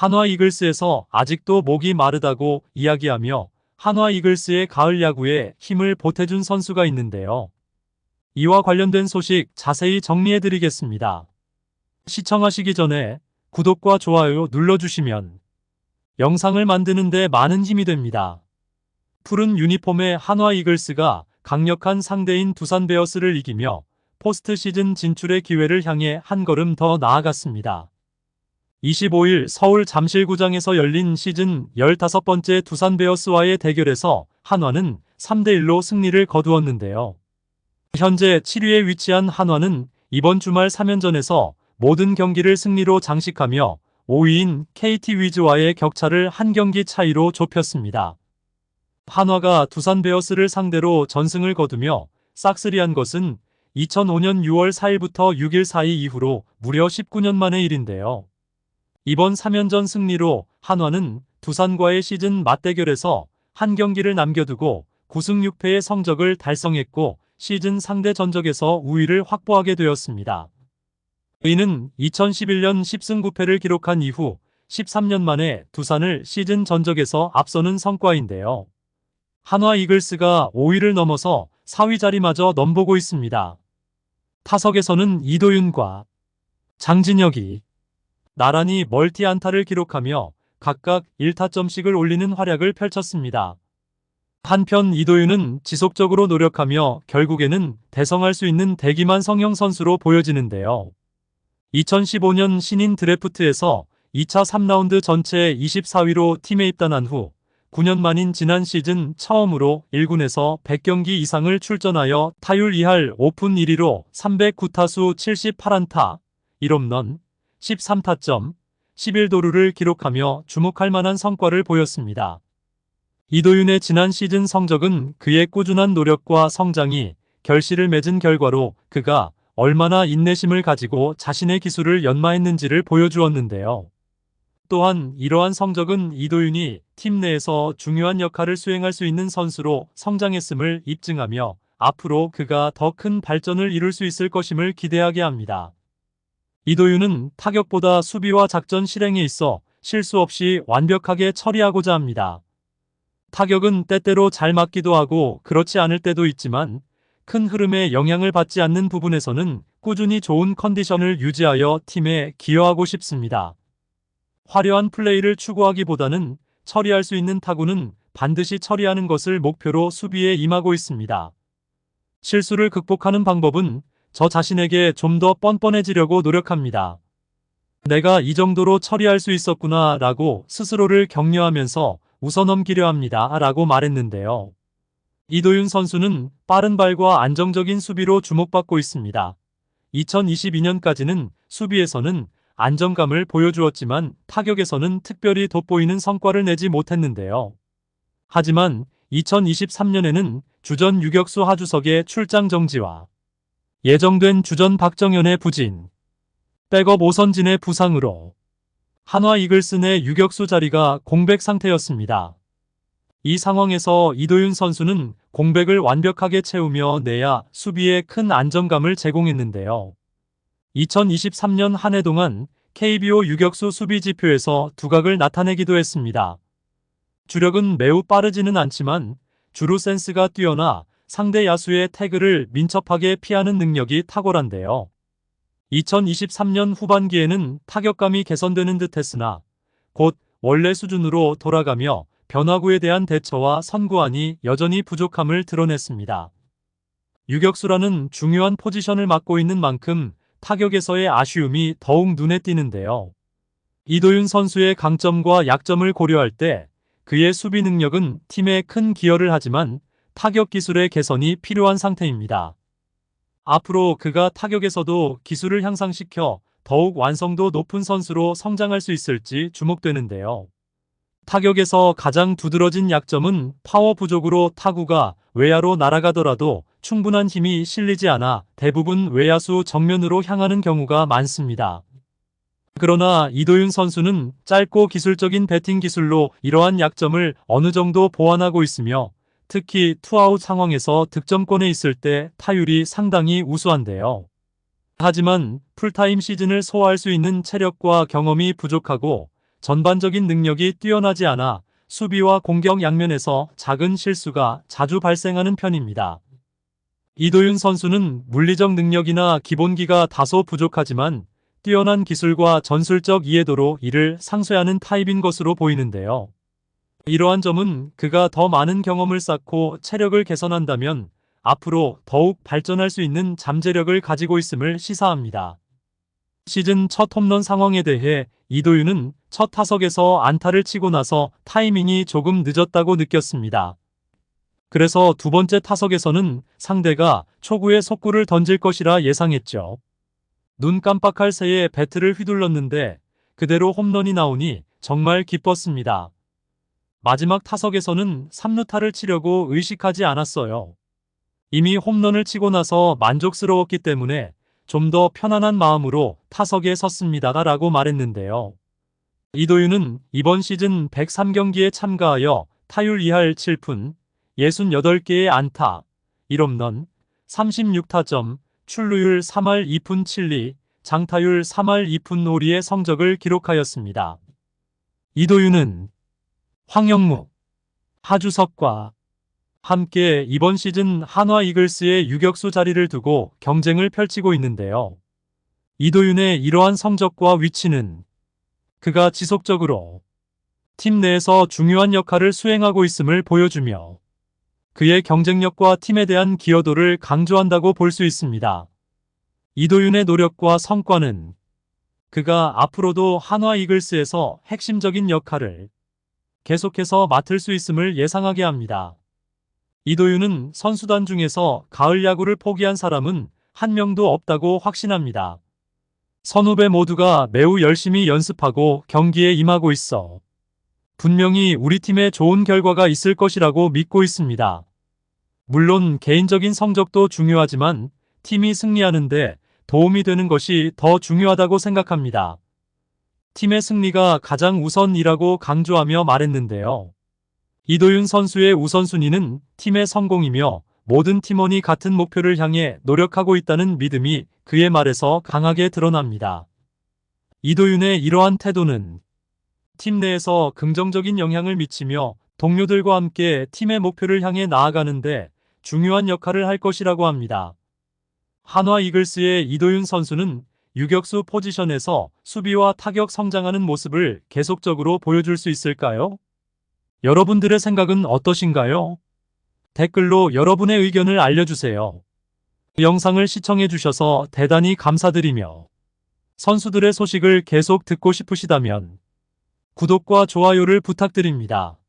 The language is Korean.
한화 이글스에서 아직도 목이 마르다고 이야기하며 한화 이글스의 가을 야구에 힘을 보태준 선수가 있는데요. 이와 관련된 소식 자세히 정리해 드리겠습니다. 시청하시기 전에 구독과 좋아요 눌러주시면 영상을 만드는데 많은 힘이 됩니다. 푸른 유니폼의 한화 이글스가 강력한 상대인 두산 베어스를 이기며 포스트 시즌 진출의 기회를 향해 한 걸음 더 나아갔습니다. 25일 서울 잠실구장에서 열린 시즌 15번째 두산 베어스와의 대결에서 한화는 3대1로 승리를 거두었는데요. 현재 7위에 위치한 한화는 이번 주말 3연전에서 모든 경기를 승리로 장식하며 5위인 KT 위즈와의 격차를 한 경기 차이로 좁혔습니다. 한화가 두산 베어스를 상대로 전승을 거두며 싹쓸이한 것은 2005년 6월 4일부터 6일 사이 이후로 무려 19년 만의 일인데요. 이번 3연전 승리로 한화는 두산과의 시즌 맞대결에서 한 경기를 남겨두고 9승 6패의 성적을 달성했고 시즌 상대 전적에서 우위를 확보하게 되었습니다. 이는 2011년 10승 9패를 기록한 이후 13년 만에 두산을 시즌 전적에서 앞서는 성과인데요. 한화 이글스가 5위를 넘어서 4위 자리마저 넘보고 있습니다. 타석에서는 이도윤과 장진혁이 나란히 멀티 안타를 기록하며 각각 1타점씩을 올리는 활약을 펼쳤습니다. 한편 이도윤은 지속적으로 노력하며 결국에는 대성할 수 있는 대기만 성형 선수로 보여지는데요. 2015년 신인 드래프트에서 2차 3라운드 전체 24위로 팀에 입단한 후 9년 만인 지난 시즌 처음으로 1군에서 100경기 이상을 출전하여 타율 2할 5푼 1위로 309타수 78안타, 1홈런, 13타점, 11도루를 기록하며 주목할 만한 성과를 보였습니다. 이도윤의 지난 시즌 성적은 그의 꾸준한 노력과 성장이 결실을 맺은 결과로 그가 얼마나 인내심을 가지고 자신의 기술을 연마했는지를 보여주었는데요. 또한 이러한 성적은 이도윤이 팀 내에서 중요한 역할을 수행할 수 있는 선수로 성장했음을 입증하며 앞으로 그가 더 큰 발전을 이룰 수 있을 것임을 기대하게 합니다. 이도윤은 타격보다 수비와 작전 실행에 있어 실수 없이 완벽하게 처리하고자 합니다. 타격은 때때로 잘 맞기도 하고 그렇지 않을 때도 있지만 큰 흐름에 영향을 받지 않는 부분에서는 꾸준히 좋은 컨디션을 유지하여 팀에 기여하고 싶습니다. 화려한 플레이를 추구하기보다는 처리할 수 있는 타구는 반드시 처리하는 것을 목표로 수비에 임하고 있습니다. 실수를 극복하는 방법은 저 자신에게 좀 더 뻔뻔해지려고 노력합니다. 내가 이 정도로 처리할 수 있었구나 라고 스스로를 격려하면서 웃어넘기려 합니다 라고 말했는데요. 이도윤 선수는 빠른 발과 안정적인 수비로 주목받고 있습니다. 2022년까지는 수비에서는 안정감을 보여주었지만 타격에서는 특별히 돋보이는 성과를 내지 못했는데요. 하지만 2023년에는 주전 유격수 하주석의 출장 정지와 예정된 주전 박정현의 부진, 백업 오선진의 부상으로 한화 이글스 내 유격수 자리가 공백 상태였습니다. 이 상황에서 이도윤 선수는 공백을 완벽하게 채우며 내야 수비에 큰 안정감을 제공했는데요. 2023년 한 해 동안 KBO 유격수 수비 지표에서 두각을 나타내기도 했습니다. 주력은 매우 빠르지는 않지만 주루 센스가 뛰어나 상대 야수의 태그를 민첩하게 피하는 능력이 탁월한데요. 2023년 후반기에는 타격감이 개선되는 듯 했으나 곧 원래 수준으로 돌아가며 변화구에 대한 대처와 선구안이 여전히 부족함을 드러냈습니다. 유격수라는 중요한 포지션을 맡고 있는 만큼 타격에서의 아쉬움이 더욱 눈에 띄는데요. 이도윤 선수의 강점과 약점을 고려할 때 그의 수비 능력은 팀에 큰 기여를 하지만 타격 기술의 개선이 필요한 상태입니다. 앞으로 그가 타격에서도 기술을 향상시켜 더욱 완성도 높은 선수로 성장할 수 있을지 주목되는데요. 타격에서 가장 두드러진 약점은 파워 부족으로 타구가 외야로 날아가더라도 충분한 힘이 실리지 않아 대부분 외야수 정면으로 향하는 경우가 많습니다. 그러나 이도윤 선수는 짧고 기술적인 배팅 기술로 이러한 약점을 어느 정도 보완하고 있으며 특히 투아웃 상황에서 득점권에 있을 때 타율이 상당히 우수한데요. 하지만 풀타임 시즌을 소화할 수 있는 체력과 경험이 부족하고 전반적인 능력이 뛰어나지 않아 수비와 공격 양면에서 작은 실수가 자주 발생하는 편입니다. 이도윤 선수는 물리적 능력이나 기본기가 다소 부족하지만 뛰어난 기술과 전술적 이해도로 이를 상쇄하는 타입인 것으로 보이는데요. 이러한 점은 그가 더 많은 경험을 쌓고 체력을 개선한다면 앞으로 더욱 발전할 수 있는 잠재력을 가지고 있음을 시사합니다. 시즌 첫 홈런 상황에 대해 이도윤은 첫 타석에서 안타를 치고 나서 타이밍이 조금 늦었다고 느꼈습니다. 그래서 두 번째 타석에서는 상대가 초구에 속구를 던질 것이라 예상했죠. 눈 깜빡할 새에 배트를 휘둘렀는데 그대로 홈런이 나오니 정말 기뻤습니다. 마지막 타석에서는 3루타를 치려고 의식하지 않았어요. 이미 홈런을 치고 나서 만족스러웠기 때문에 좀 더 편안한 마음으로 타석에 섰습니다. 라고 말했는데요. 이도윤은 이번 시즌 103경기에 참가하여 타율 2할 7푼, 68개의 안타, 1홈런, 36타점, 출루율 3할 2푼 7리, 장타율 3할 2푼 5리의 성적을 기록하였습니다. 이도윤은 황영무, 하주석과 함께 이번 시즌 한화 이글스의 유격수 자리를 두고 경쟁을 펼치고 있는데요. 이도윤의 이러한 성적과 위치는 그가 지속적으로 팀 내에서 중요한 역할을 수행하고 있음을 보여주며 그의 경쟁력과 팀에 대한 기여도를 강조한다고 볼 수 있습니다. 이도윤의 노력과 성과는 그가 앞으로도 한화 이글스에서 핵심적인 역할을 계속해서 맡을 수 있음을 예상하게 합니다. 이도윤은 선수단 중에서 가을 야구를 포기한 사람은 한 명도 없다고 확신합니다. 선후배 모두가 매우 열심히 연습하고 경기에 임하고 있어 분명히 우리 팀에 좋은 결과가 있을 것이라고 믿고 있습니다. 물론 개인적인 성적도 중요하지만 팀이 승리하는데 도움이 되는 것이 더 중요하다고 생각합니다. 팀의 승리가 가장 우선이라고 강조하며 말했는데요. 이도윤 선수의 우선순위는 팀의 성공이며 모든 팀원이 같은 목표를 향해 노력하고 있다는 믿음이 그의 말에서 강하게 드러납니다. 이도윤의 이러한 태도는 팀 내에서 긍정적인 영향을 미치며 동료들과 함께 팀의 목표를 향해 나아가는데 중요한 역할을 할 것이라고 합니다. 한화 이글스의 이도윤 선수는 유격수 포지션에서 수비와 타격 성장하는 모습을 계속적으로 보여줄 수 있을까요? 여러분들의 생각은 어떠신가요? 댓글로 여러분의 의견을 알려주세요. 영상을 시청해주셔서 대단히 감사드리며 선수들의 소식을 계속 듣고 싶으시다면 구독과 좋아요를 부탁드립니다.